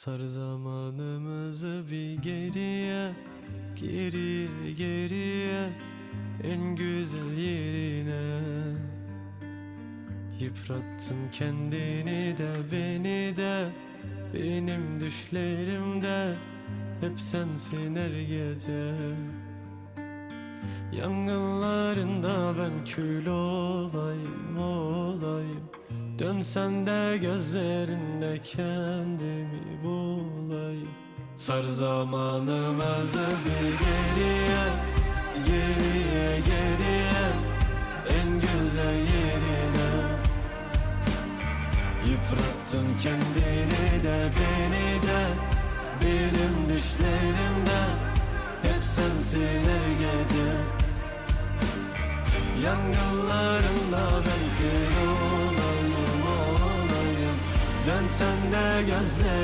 Sar zamanımızı bir geriye Geriye geriye En güzel yerine. Yıprattın kendini de beni de Benim düşlerimde Hep sensin her gece. Yangınlarında ben kül olayım olayım. Dönsen de gözlerinde kendimi Sar zamanımızı bir geriye Geriye geriye En güzel yerine. Yıprattın kendini de beni de Benim düşlerimde Hep sensin her gece. Yangınlarında ben kül olayım olayım. Dönsen de gözler